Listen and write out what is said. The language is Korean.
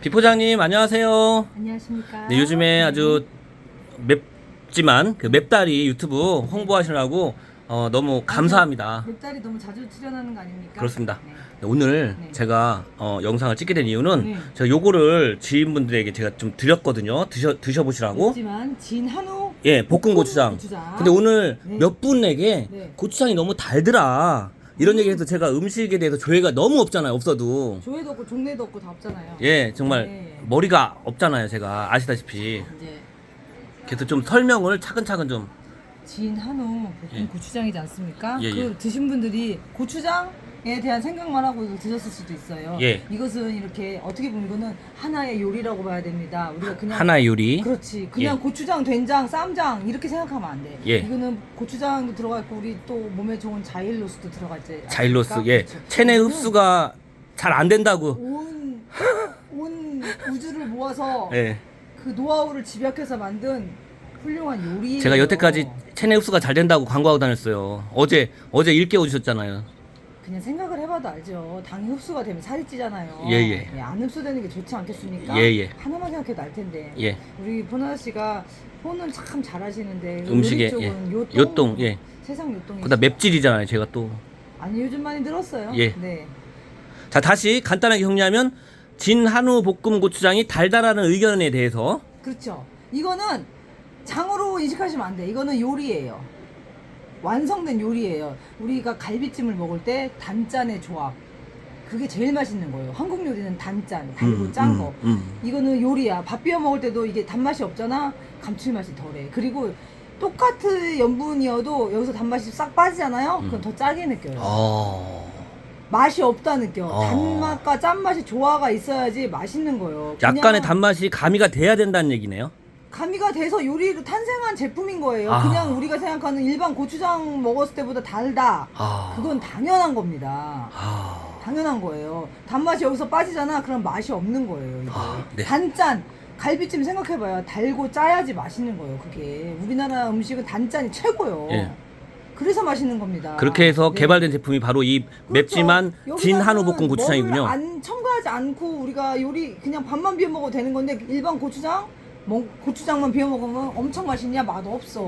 비포장님 안녕하세요. 안녕하십니까. 네, 요즘에 아주 맵지만 그 맵다리 유튜브 홍보하시느라고 어, 너무 감사합니다. 맵달이 너무 자주 출연하는 거 아닙니까? 그렇습니다. 네. 오늘 네. 제가 어, 영상을 찍게 된 이유는 네. 제가 요거를 지인분들에게 제가 좀 드렸거든요. 드셔 드셔보시라고. 맵지만 진 한우 예, 볶음 고추장. 고추장. 근데 오늘 네. 몇 분에게 네. 고추장이 너무 달더라. 이런 얘기해서 제가 음식에 대해서 조회가 너무 없잖아요. 없어도. 조회도 없고 종래도 없고 다 없잖아요. 예, 정말 네. 머리가 없잖아요. 제가 아시다시피. 이제 그래서 좀 설명을 차근차근 좀. 진 한우 볶음 예. 고추장이지 않습니까? 예, 그 예. 드신 분들이 고추장 에 대한 생각만 하고 드셨을 수도 있어요. 예. 이것은 이렇게 어떻게 보면 이거는 하나의 요리라고 봐야 됩니다. 우리가 그냥 하나의 요리. 그렇지. 그냥 예. 고추장, 된장, 쌈장 이렇게 생각하면 안 돼. 예. 이거는 고추장도 들어가 있고 우리 또 몸에 좋은 자일로스도 들어가 있지. 자일로스. 않습니까? 예. 그렇죠. 체내 흡수가 잘 안 된다고. 온, 온 우주를 모아서 예. 그 노하우를 집약해서 만든 훌륭한 요리. 제가 여태까지 체내 흡수가 잘 된다고 광고하고 다녔어요. 어제 어제 일깨워 주셨잖아요. 그냥 생각을 해봐도 알죠. 당이 흡수가 되면 살이 찌잖아요. 예, 예. 안 흡수되는 게 좋지 않겠습니까? 예, 예. 하나만 생각해도 알 텐데. 예. 우리 보나 씨가 폰은 참 잘하시는데 음식에, 예. 쪽은 요똥, 요똥, 예. 세상 요똥이. 그다음 맵찔이잖아요. 제가 또. 아니 요즘 많이 늘었어요. 예. 네. 자, 다시 간단하게 정리하면 진 한우 볶음 고추장이 달달하는 의견에 대해서 그렇죠. 이거는 장으로 인식하시면 안 돼. 이거는 요리예요. 완성된 요리예요. 우리가 갈비찜을 먹을 때 단짠의 조합. 그게 제일 맛있는 거예요. 한국 요리는 단짠, 달고 음, 짠 음, 거. 음. 이거는 요리야. 밥 비벼 먹을 때도 이게 단맛이 없잖아. 감칠맛이 덜해. 그리고 똑같은 염분이어도 여기서 단맛이 싹 빠지잖아요. 그럼 음. 더 짜게 느껴요. 어. 맛이 없다 느껴. 어. 단맛과 짠맛이 조화가 있어야지 맛있는 거예요. 그냥 약간의 단맛이 가미가 돼야 된다는 얘기네요. 가미가 돼서 요리로 탄생한 제품인 거예요. 아. 그냥 우리가 생각하는 일반 고추장 먹었을 때보다 달다. 아. 그건 당연한 겁니다. 아. 당연한 거예요. 단맛이 여기서 빠지잖아. 그럼 맛이 없는 거예요. 이게. 아, 네. 단짠. 갈비찜 생각해봐요. 달고 짜야지 맛있는 거예요. 그게 우리나라 음식은 단짠이 최고요. 예. 그래서 맛있는 겁니다. 그렇게 해서 네. 개발된 제품이 바로 이 그렇죠. 맵지만 진 한우 볶음 고추장이군요. 뭐를 안 첨가하지 않고 우리가 요리 그냥 밥만 비벼 먹어도 되는 건데 일반 고추장 뭐 고추장만 비벼 먹으면 엄청 맛있냐 맛 없어.